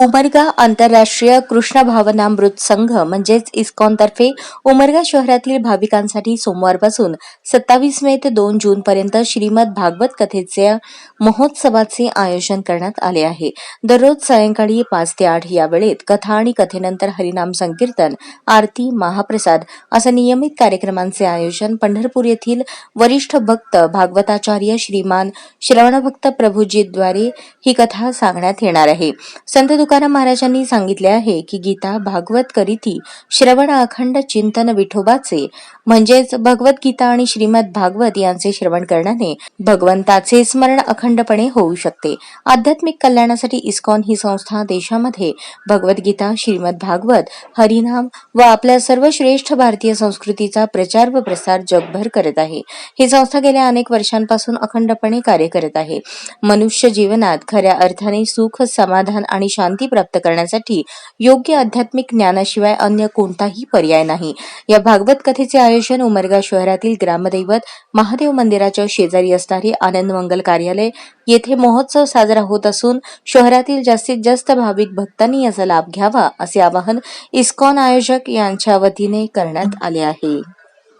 उमरगा आंतरराष्ट्रीय कृष्ण भावनामृत संघ म्हणजेच इस्कॉन तर्फे उमरगा शहरातील भाविकांसाठी सोमवारपासून सत्तावीस मे ते दोन जून पर्यंत श्रीमद भागवत कथेच्या महोत्सवाचे आयोजन करण्यात आले आहे. दररोज सायंकाळी पाच ते आठ या वेळेत कथा आणि कथेनंतर हरिनाम संकीर्तन आरती महाप्रसाद असं नियमित कार्यक्रमांचे आयोजन पंढरपूर येथील वरिष्ठ भक्त भागवताचार्य श्रीमान श्रवणभक्त प्रभूजीद्वारे ही कथा सांगण्यात येणार आहे. संत तुकाराम महाराजांनी सांगितले आहे की गीता भागवत करीती श्रवण अखंड चिंतन विठोबाचे म्हणजेच भगवद्गीता आणि श्रीमद भागवत यांचे श्रवण करण्याने भगवंताचे स्मरण अखंडपणे होऊ शकते. आध्यात्मिक कल्याणासाठी इस्कॉन ही संस्था देशामध्ये भगवद्गीता श्रीमद भागवत हरिनाम व आपल्या सर्व श्रेष्ठ भारतीय संस्कृतीचा प्रचार व प्रसार जगभर करत आहे. ही संस्था गेल्या अनेक वर्षांपासून अखंडपणे कार्य करत आहे. मनुष्य जीवनात खऱ्या अर्थाने सुख समाधान आणि शांती प्राप्त करण्यासाठी योग्य आध्यात्मिक ज्ञानाशिवाय अन्य कोणताही पर्याय नाही. या भागवत कथेचे आयोजन उमरगा शहरातील ग्रामदैवत महादेव मंदिराच्या शेजारी असणारे आनंद मंगल कार्यालय येथे महोत्सव साजरा होत असून शहरातील जास्तीत जास्त भाविक भक्तांनी याचा लाभ घ्यावा असे आवाहन इस्कॉन आयोजक यांच्या वतीने करण्यात आले आहे.